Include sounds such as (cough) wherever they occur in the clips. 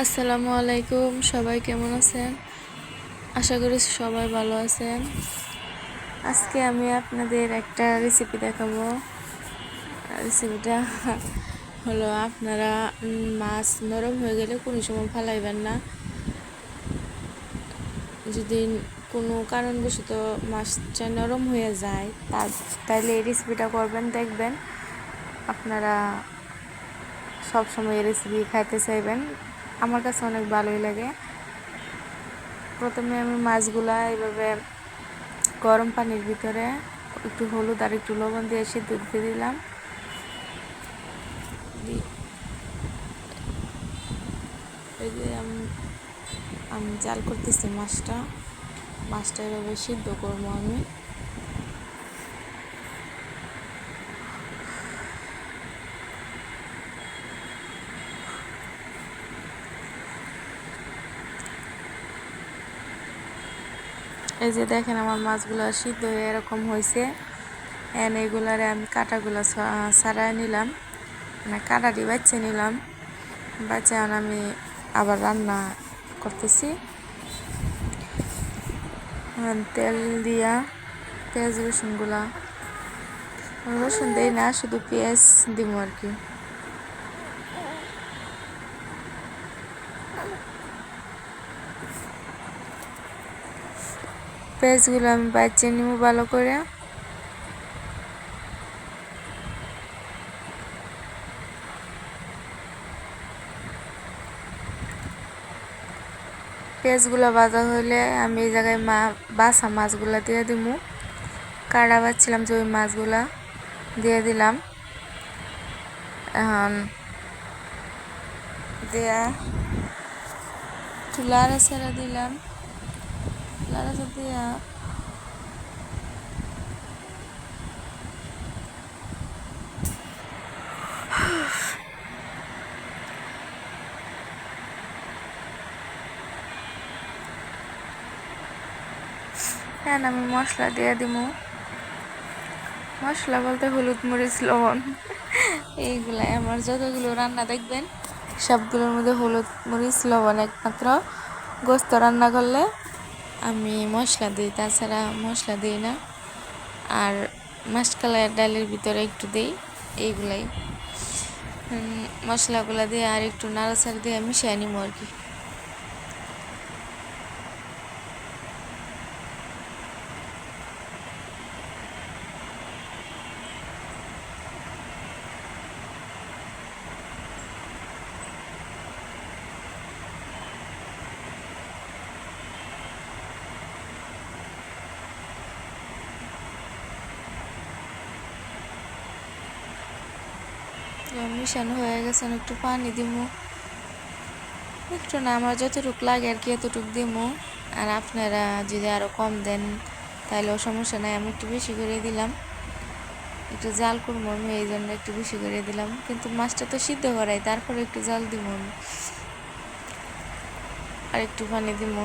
আসসালামু আলাইকুম, সবাই কেমন আছেন? আশা করি সবাই ভালো আছেন। আজকে আমি আপনাদের একটা রেসিপি দেখাবো। রেসিপিটা হলো আপনারা মাছ নরম হয়ে গেলে কোনো সময় ফালাইবেন না। যদি কোনো কারণবশত মাছটা নরম হয়ে যায়, তার তাহলে এই রেসিপিটা করবেন, দেখবেন আপনারা সব সময় এই রেসিপি খাইতে চাইবেন। আমার কাছে অনেক ভালোই লাগে। প্রথমে আমি মাছগুলা এইভাবে গরম পানির ভিতরে একটু হলুদ আর একটু লবণ দিয়ে এসে দুধ দিয়ে দিলাম আমি জাল করতেছি মাছটা। মাছটা এভাবে সিদ্ধ করব আমি। এই যে দেখেন আমার মাছগুলো সিদ্ধ হয়ে এরকম হয়েছে এন এগুলারে আমি কাটাগুলো ছাড়াই নিলাম। মানে কাটাটি বাচ্চা নিলাম। বাচ্চা আমি আবার রান্না করতেছি। তেল দিয়া পেঁয়াজ রসুনগুলা। রসুন দেই না, শুধু পেঁয়াজ দিব আর কি। পেঁয়াজগুলো আমি বাচ্চা নিব ভালো করে। পেঁয়াজগুলো ভাজা হলে আমি এই জায়গায় মা, বাসা মাছগুলো দিয়ে দিব কাড়া বাচ্ছিলাম যে ওই মাছগুলা দিয়ে দিলাম। এখন দেয়া লাড়া ছাড়া দিলাম। লাড়া দিয়া হ্যাঁ আমি মশলা দিয়ে দিব মশলা বলতে হলুদ মরিচ, লবণ। (laughs) এইগুলাই আমার যতগুলো রান্না দেখবেন, সবগুলোর মধ্যে হলুদ মরিচ, লবণ একমাত্র। গোস্ত রান্না করলে আমি মশলা দিই, তাছাড়া মশলা দিই না। আর মাসকালার ডালের ভিতরে একটু দিই, এইগুলাই। মশলাগুলো দিয়ে আর একটু নাড়াচাড়া দিয়ে মিশিয়ে নিব আর কি। মিশানো হয়ে গেছে একটু পানি দিব একটু না, আমার যতটুক লাগে আর কি এতটুক দিব আর আপনারা যদি আরও কম দেন তাহলেও সমস্যা নাই, আমি একটু বেশি করে দিলাম। একটু জাল করব আমি এই জন্য একটু বেশি করে দিলাম। কিন্তু মাছটা তো সিদ্ধ করাই, তারপরে একটু জাল দিব আমি। আর একটু পানি দিব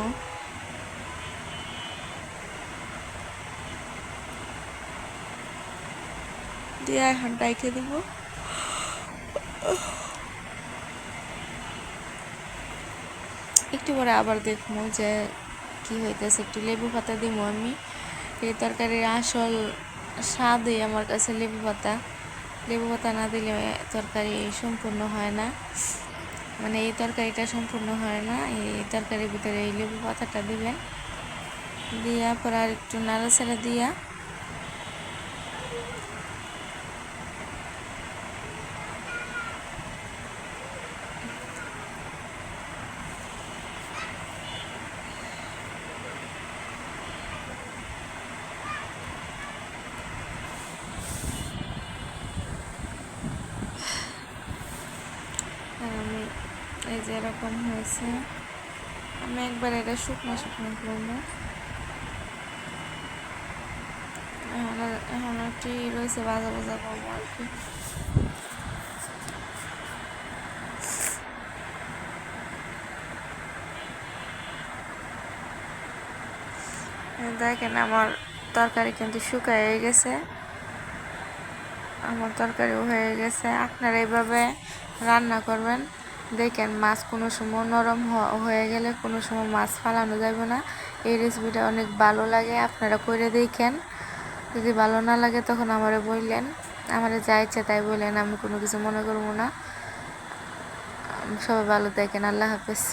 দিয়ে এখন ডাইকে দিব। একটু পরে আবার দেখব যে কি হইতেছে। একটু লেবু পাতা দিব আমি। এই তরকারির আসল স্বাদই আমার কাছে লেবু পাতা। লেবু পাতা না দিলে তরকারি সম্পূর্ণ হয় না। মানে এই তরকারিটা সম্পূর্ণ হয় না। এই তরকারির ভিতরে এই লেবু পাতাটা দিবেন। দিয়া পর আর একটু নাড়াচাড়া দিয়া আর আমি এই যে এরকম হয়েছে। আমি একবার এটা শুকনো শুকনো করব। এখন একটি রয়েছে ভাজা ভাজা করব আর কি। দেখেন আমার তরকারি কিন্তু শুকায় গেছে। আমার তরকারিও হয়ে গেছে। আপনারা এইভাবে রান্না করবেন। দেখেন, মাছ কোনো সময় নরম হয়ে গেলে কোনো সময় মাছ ফালানো যাবে না। এই রেসিপিটা অনেক ভালো লাগে, আপনারা করে দেখেন। যদি ভালো না লাগে তখন আমারে বললেন। আমারে যা ইচ্ছে তাই বললেন আমি কোনো কিছু মনে করব না। সবাই ভালো দেখেন আল্লাহ হাফেজ।